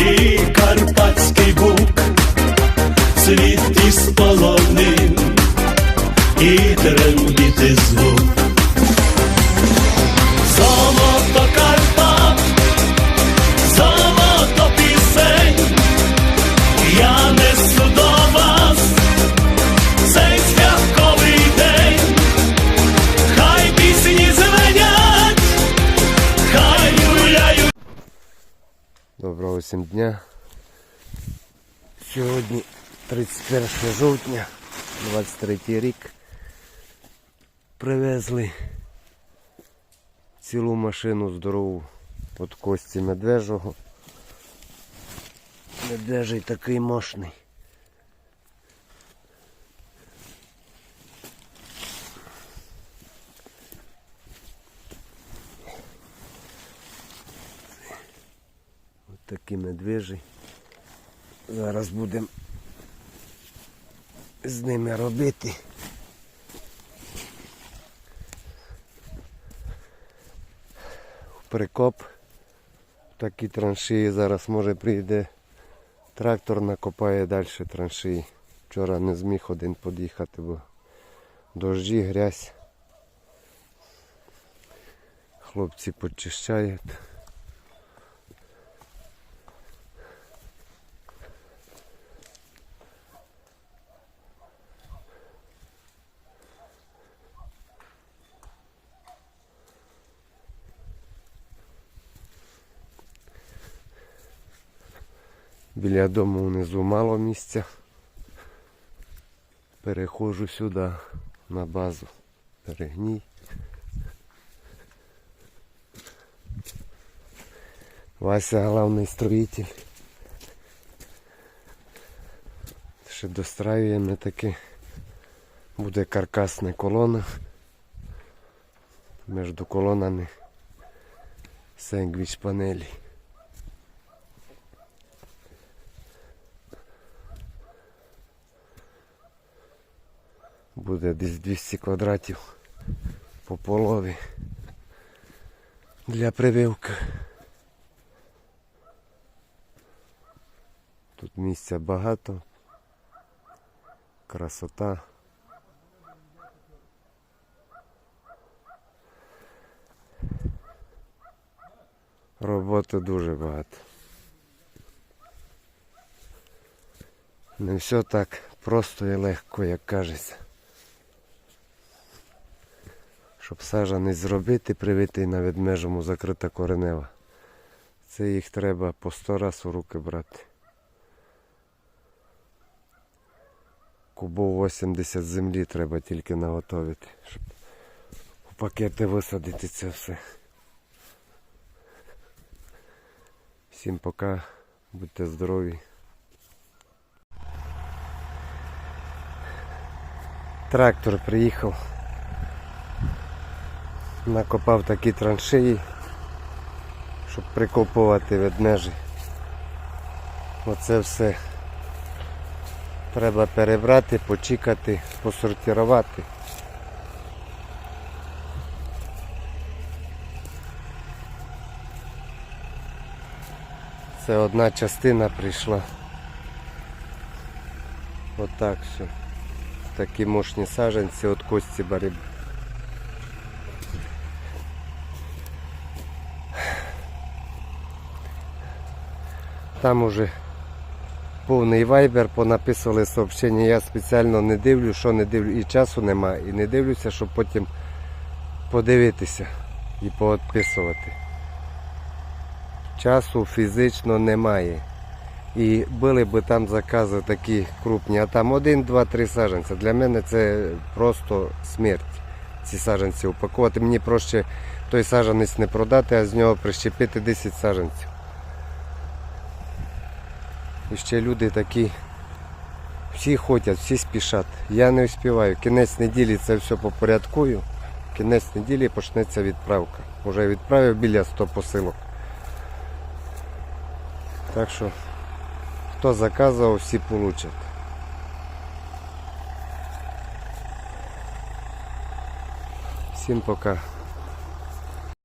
і карпатський бук, Доброго всім дня. Сьогодні 31 жовтня, 23 рік. Привезли цілу машину здорову від Кості Медвежого. Медвежий такий мощний. Ось такі медвежі. Зараз будемо з ними робити. Прикоп. Такі траншеї зараз може прийде. Трактор накопає далі траншеї. Вчора не зміг один під'їхати, бо дожді, грязь. Хлопці почищають. Біля дому внизу мало місця. Переходжу сюди на базу. Перегній. Вася головний строїтель. Ще достраюємо таки. Буде каркасна колона. Між колонами сендвіч панелі. Буде десь 200 квадратів по полові для прививки. Тут місця багато, красота. Роботи дуже багато. Не все так просто і легко, як кажеться. Щоб сажа зробити, привити на відмежому закрита коренева. Це їх треба по сто раз у руки брати. Кубов 80 землі треба тільки наготовити, щоб у пакети висадити це все. Всім пока, будьте здорові. Трактор приїхав. Накопав такі траншеї, щоб прикопувати ведмежі. Оце все треба перебрати, почекати, посортувати. Це одна частина прийшла. Отак все. Такі мощні саженці від кості бариб. Там уже повний вайбер, понаписували сообщення. Я спеціально не дивлю, що не дивлю, і часу немає, і не дивлюся, щоб потім подивитися і поотписувати. Часу фізично немає. І були б там закази такі крупні, а там один, два, три саженці. Для мене це просто смерть. Ці саженці упакувати. Мені проще той саженець не продати, а з нього прищепити 10 саженців. І ще люди такі, всі ходять, всі спішать. Я не успіваю. Кінець неділі це все попорядкую. Кінець неділі почнеться відправка. Уже відправив біля 100 посилок. Так що, хто заказував, всі получать. Всім пока.